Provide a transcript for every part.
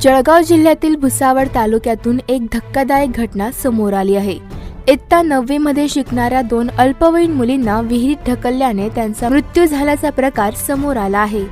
जळगाव जिल्ह्यातील भुसावळ तालुक्यातून एक धक्कादायक घटना समोर आली आहे. इयत्ता नववीमध्ये शिकणाऱ्या दोन अल्पवयीन मुलींना विहिरीत ढकलल्याने त्यांचा मृत्यू झाल्याचा प्रकार समोर आला आहे.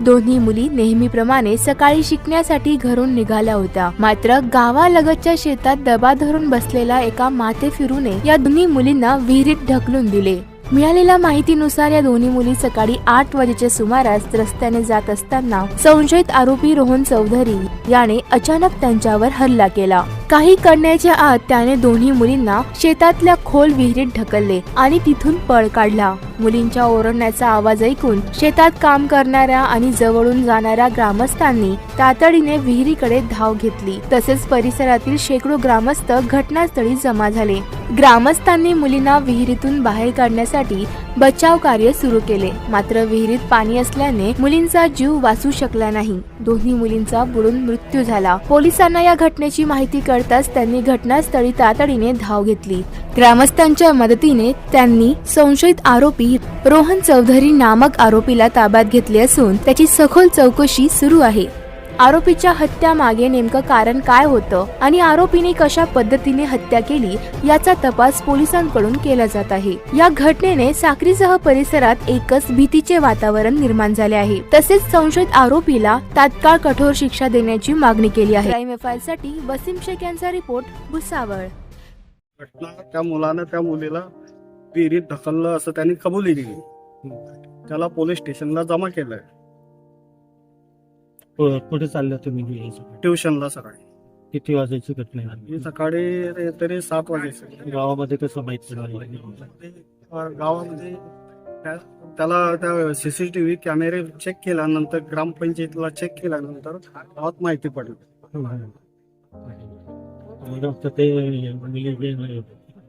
दोन्ही मुली नेहमीप्रमाणे सकाळी शिकण्यासाठी घरून निघाल्या होत्या. मात्र गावालगतच्या शेतात दबा धरून बसलेला एका माते फिरूने या दोन्ही मुलींना विहिरीत ढकलून दिले. मिळालेल्या माहितीनुसार या दोन्ही मुली सकाळी आठ वाजेच्या सुमारास रस्त्याने जात असताना संशयित आरोपी रोहन चौधरी याने अचानक त्यांच्यावर हल्ला केला. काही करण्याच्या आत त्याने दोन्ही मुलींना शेतातल्या खोल विहिरीत ढकलले आणि तिथून पळ काढला. मुलींच्या ओरडण्याचा आवाज ऐकून शेतात काम करणाऱ्या आणि जवळून जाणाऱ्या ग्रामस्थांनी तातडीने विहिरीकडे धाव घेतली. तसेच परिसरातील शेकडो ग्रामस्थ घटनास्थळी जमा झाले. ग्रामस्थांनी मुलींना विहिरीतून बाहेर काढण्यासाठी बचाव कार्य सुरू केले. मात्र विहिरीत पाणी असल्याने मुलींचा जीव वाचू शकला नाही. दोन्ही मुलींचा बुडून मृत्यू झाला. पोलिसांना या घटनेची माहिती कळताच त्यांनी घटनास्थळी तातडीने धाव घेतली. ग्रामस्थांच्या मदतीने त्यांनी संशयित आरोपी रोहन चौधरी नामक आरोपीला ताब्यात घेतले असून त्याची सखोल चौकशी सुरू आहे. आरोपीच्या हत्या मागे नेमकं कारण काय होतं आणि आरोपीने कशा पद्धतीने हत्या केली याचा तपास पोलिसांकडून केला जात आहे. या घटनेने साक्रीसह परिसरात एकच भीतीचे वातावरण निर्माण झाले आहे. तसेच संशयित आरोपीला तात्काळ कठोर शिक्षा देण्याची मागणी केली आहे. क्राईम एफसाठी वसीम शेख यांचा रिपोर्ट भुसावळ. घटना त्या मुलानं त्या मुलीला विहिरीत ढकललं असं त्यांनी कबुली दिली. त्याला पोलीस स्टेशनला जमा केलंय. कुठे चालल्या तुम्ही हे? ट्युशनला सकाळी. किती वाजायची घटना आहे? सकाळी तरी सात वाजेची गावामध्ये कसं माहिती गावामध्ये त्या- त्याला त्या सीसीटीव्ही कॅमेरे चेक केल्यानंतर ग्रामपंचायतीला चेक केल्यानंतर गावात माहिती पडली. मग आता ते मुली जे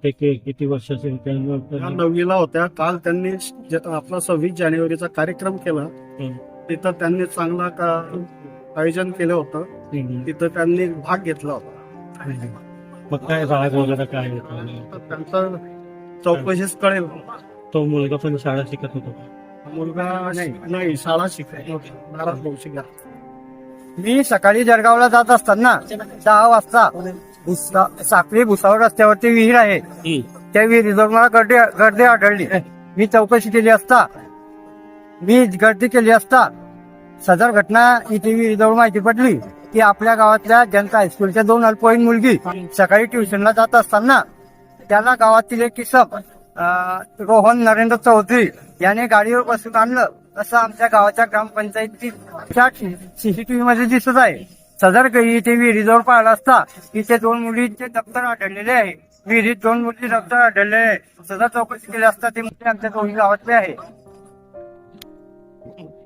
ते कि- किती वर्षाचे त्या त्यांना नववीला होत्या. काल त्यांनी ज- आपला सव्वीस जानेवारीचा कार्यक्रम केला. हम्म. तिथं त्यांनी चांगला का आयोजन केलं होतं. तिथं त्यांनी भाग घेतला होता. मग काय वगैरे काय होता? तर त्यांचं चौकशीच कळेल. तो मुलगा पण शाळा शिकत होता मुलगा नाही. नाही शाळा शिकाय नाराज भाऊ शिकाय मी सकाळी जळगावला जात असताना दहा वाजता भुसा- साखळी भुसावळ रस्त्यावरती विहीर आहे. त्या विहिरीजवळ मला गर्दी गर्दी आढळली. मी चौकशी केली असता मी गर्दी केली असता सदर घटना ई टीव्ही जवळ माहिती पडली की आपल्या गावातल्या जनता हायस्कूलच्या दोन अल्पवयीन मुलगी सकाळी ट्युशनला जात असताना त्याला गावातील एक किसम रोहन नरेंद्र चौधरी याने गाडीवर बसून आणलं. असं आमच्या गावाच्या ग्रामपंचायतीच्या सीसीटीव्ही मध्ये दिसत आहे. सदर इथे विहिरीजवळ पाहिला असता तिथे दोन मुलींचे दप्तर आढळलेले आहे. विहिरीत दोन मुली दप्तर आढळले आहे. सदर चौकशी केली असता ते मुली आमच्या दोन्ही गावातले आहे.